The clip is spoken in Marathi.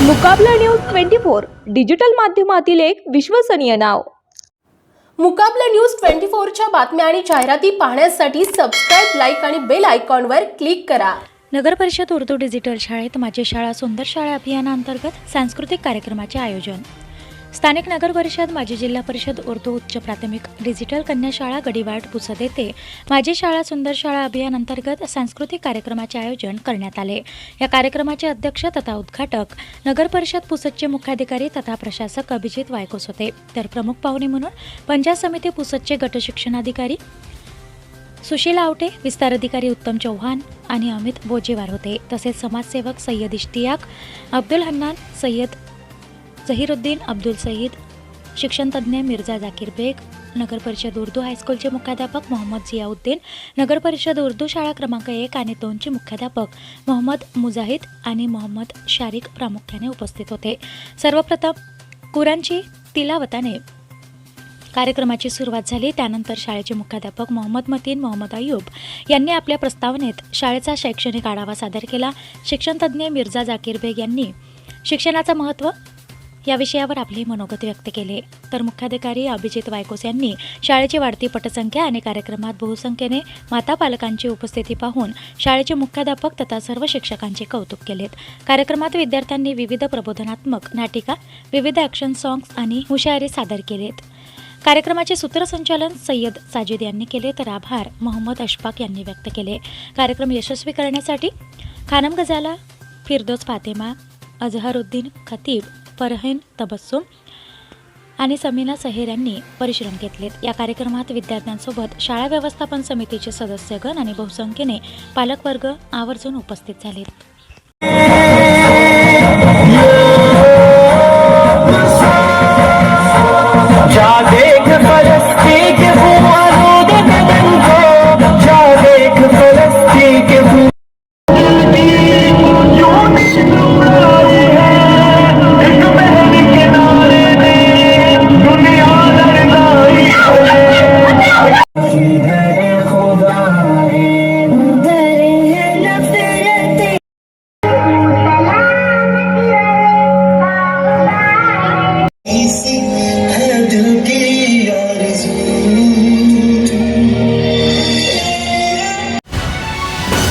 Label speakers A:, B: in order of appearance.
A: Mukabla news twenty four digital माध्यमातील एक विश्वसनीय नाव.
B: मुकाबला न्यूज ट्वेंटी फोरच्या बातम्या आणि जाहिराती पाहण्यासाठी सबस्क्राईब लाईक आणि बेल आयकॉनवर क्लिक करा.
C: नगर परिषद उर्दू डिजिटल शाळेत माझी शाळा सुंदर शाळा अभियानांतर्गत सांस्कृतिक कार्यक्रमाचे आयोजन. स्थानिक नगर परिषद माजी जिल्हा परिषद उर्दू उच्च प्राथमिक डिजिटल कन्या शाळा गडीवाड पुसद येथे माझी शाळा सुंदर शाळा अभियान अंतर्गत सांस्कृतिक कार्यक्रमाचे आयोजन करण्यात आले. या कार्यक्रमाचे अध्यक्ष तथा उद्घाटक नगर परिषद पुसदचे मुख्याधिकारी तथा प्रशासक अभिजित वायकोस होते. तर प्रमुख पाहुणे म्हणून पंचायत समिती पुसदचे गटशिक्षणाधिकारी सुशील आवटे विस्तार अधिकारी उत्तम चौहान आणि अमित बोजेवार होते. तसेच समाजसेवक सय्यद इश्तियाक अब्दुल हन्नान सय्यद झहीरुद्दीन अब्दुल सईद शिक्षणतज्ज्ञ मिर्झा झाकीर बेग नगर परिषद उर्दू हायस्कूलचे मुख्याध्यापक मोहम्मद जियाउद्दीन नगर परिषद उर्दू शाळा क्रमांक एक आणि दोनचे मुख्याध्यापक मोहम्मद मुजाहिद आणि मोहम्मद शारिक प्रामुख्याने उपस्थित होते. सर्वप्रथम कुरांची तिलावताने कार्यक्रमाची सुरुवात झाली. त्यानंतर शाळेचे मुख्याध्यापक मोहम्मद मतीन मोहम्मद अय्यूब यांनी आपल्या प्रस्तावनेत शाळेचा शैक्षणिक आढावा सादर केला. शिक्षणतज्ज्ञ मिर्झा जाकीर बेग यांनी शिक्षणाचं महत्त्व या विषयावर आपले मनोगत व्यक्त केले. तर मुख्याधिकारी अभिजित वायकोस यांनी शाळेची वाढती पटसंख्या आणि कार्यक्रमात बहुसंख्येने माता पालकांची उपस्थिती पाहून शाळेचे मुख्याध्यापक तथा सर्व शिक्षकांचे कौतुक केलेत. कार्यक्रमात विद्यार्थ्यांनी विविध प्रबोधनात्मक नाटिका विविध ॲक्शन सॉंग्स आणि हुशारी सादर केलेत. कार्यक्रमाचे सूत्रसंचालन सय्यद साजिद यांनी केले तर आभार मोहम्मद अशफाक यांनी व्यक्त केले. कार्यक्रम यशस्वी करण्यासाठी खानम गजाला फिरदोस फातेमा अजहरुद्दीन खतीब फरहीन तबस्सुम आणि समीना सहेर यांनी परिश्रम घेतलेत. या कार्यक्रमात विद्यार्थ्यांसोबत शाळा व्यवस्थापन समितीचे सदस्यगण आणि बहुसंख्येने पालकवर्ग आवर्जून उपस्थित झालेत.